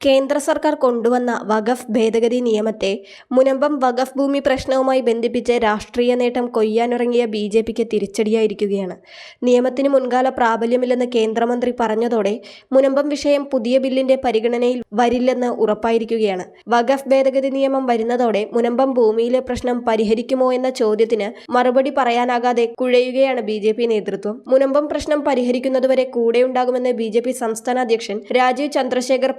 കേന്ദ്ര സർക്കാർ കൊണ്ടുവന്ന വഖഫ് ഭേദഗതി നിയമത്തെ മുനമ്പം വഖഫ് ഭൂമി പ്രശ്നവുമായി ബന്ധിപ്പിച്ച് രാഷ്ട്രീയ നേട്ടം കൊയ്യാനിറങ്ങിയ ബി ജെ പിക്ക് തിരിച്ചടിയായിരിക്കുകയാണ്. നിയമത്തിന് മുൻകാല പ്രാബല്യമില്ലെന്ന് കേന്ദ്രമന്ത്രി പറഞ്ഞതോടെ മുനമ്പം വിഷയം പുതിയ ബില്ലിന്റെ പരിഗണനയിൽ വരില്ലെന്ന് ഉറപ്പായിരിക്കുകയാണ്. വഖഫ് ഭേദഗതി നിയമം വരുന്നതോടെ മുനമ്പം ഭൂമിയിലെ പ്രശ്നം പരിഹരിക്കുമോ എന്ന ചോദ്യത്തിന് മറുപടി പറയാനാകാതെ കുഴയുകയാണ് ബി ജെ പി നേതൃത്വം. മുനമ്പം പ്രശ്നം പരിഹരിക്കുന്നതുവരെ കൂടെയുണ്ടാകുമെന്ന് ബി ജെ പി സംസ്ഥാന അധ്യക്ഷൻ രാജീവ് ചന്ദ്രശേഖർ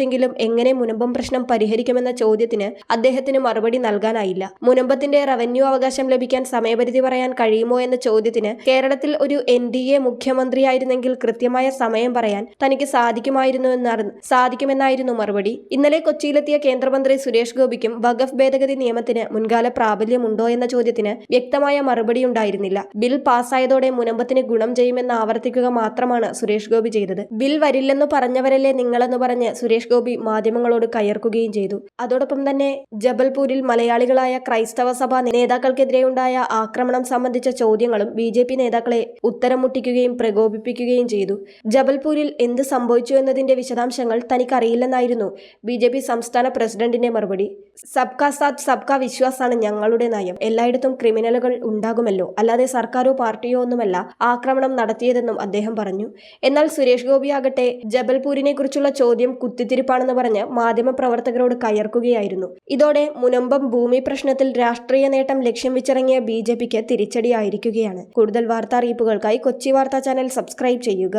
പ്രഖ്യാപിച്ചെങ്കിലും എങ്ങനെ മുനമ്പം പ്രശ്നം പരിഹരിക്കുമെന്ന ചോദ്യത്തിന് അദ്ദേഹത്തിന് മറുപടി നൽകാനായില്ല. മുനമ്പത്തിന്റെ റവന്യൂ അവകാശം ലഭിക്കാൻ സമയപരിധി പറയാൻ കഴിയുമോ എന്ന ചോദ്യത്തിന് കേരളത്തിൽ ഒരു എൻ ഡി എ മുഖ്യമന്ത്രിയായിരുന്നെങ്കിൽ കൃത്യമായ സമയം പറയാൻ തനിക്ക് സാധിക്കുമായിരുന്നുവെന്നായിരുന്നു സാധിക്കുമെന്നായിരുന്നു മറുപടി. ഇന്നലെ കൊച്ചിയിലെത്തിയ കേന്ദ്രമന്ത്രി സുരേഷ് ഗോപിക്കും വഖഫ് ഭേദഗതി നിയമത്തിന് മുൻകാല പ്രാബല്യമുണ്ടോ എന്ന ചോദ്യത്തിന് വ്യക്തമായ മറുപടി ഉണ്ടായിരുന്നില്ല. ബിൽ പാസ്സായതോടെ മുനമ്പത്തിന് ഗുണം ചെയ്യുമെന്ന് ആവർത്തിക്കുക മാത്രമാണ് സുരേഷ് ഗോപി ചെയ്തത്. ബിൽ വരില്ലെന്ന് പറഞ്ഞവരല്ലേ നിങ്ങളെന്ന് പറഞ്ഞ് സുരേഷ് ഗോപി മാധ്യമങ്ങളോട് കയർക്കുകയും ചെയ്തു. അതോടൊപ്പം തന്നെ ജബൽപൂരിൽ മലയാളികളായ ക്രൈസ്തവ സഭ നേതാക്കൾക്കെതിരെയുണ്ടായ ആക്രമണം സംബന്ധിച്ച ചോദ്യങ്ങളും ബി ജെ പി നേതാക്കളെ ഉത്തരം മുട്ടിക്കുകയും പ്രകോപിപ്പിക്കുകയും ചെയ്തു. ജബൽപൂരിൽ എന്ത് സംഭവിച്ചു എന്നതിന്റെ വിശദാംശങ്ങൾ തനിക്കറിയില്ലെന്നായിരുന്നു ബി ജെ പി സംസ്ഥാന പ്രസിഡന്റിന്റെ മറുപടി. സബ്കാ സാത്ത് സബ്കാ വിശ്വാസാണ് ഞങ്ങളുടെ നയം. എല്ലായിടത്തും ക്രിമിനലുകൾ ഉണ്ടാകുമല്ലോ. അല്ലാതെ സർക്കാരോ പാർട്ടിയോ ഒന്നുമല്ല ആക്രമണം നടത്തിയതെന്നും അദ്ദേഹം പറഞ്ഞു. എന്നാൽ സുരേഷ് ഗോപിയാകട്ടെ ജബൽപൂരിനെ കുറിച്ചുള്ള ചോദ്യം കുത്തിത്തിരിപ്പാണെന്ന് പറഞ്ഞ് മാധ്യമപ്രവർത്തകരോട് കയർക്കുകയായിരുന്നു. ഇതോടെ മുനമ്പം ഭൂമി പ്രശ്നത്തിൽ രാഷ്ട്രീയ നേട്ടം ലക്ഷ്യം വെച്ചിറങ്ങിയ ബി ജെ പിക്ക് തിരിച്ചടിയായിരിക്കുകയാണ്. കൂടുതൽ വാർത്താ അറിയിപ്പുകൾക്കായി കൊച്ചി വാർത്താ ചാനൽ സബ്സ്ക്രൈബ് ചെയ്യുക.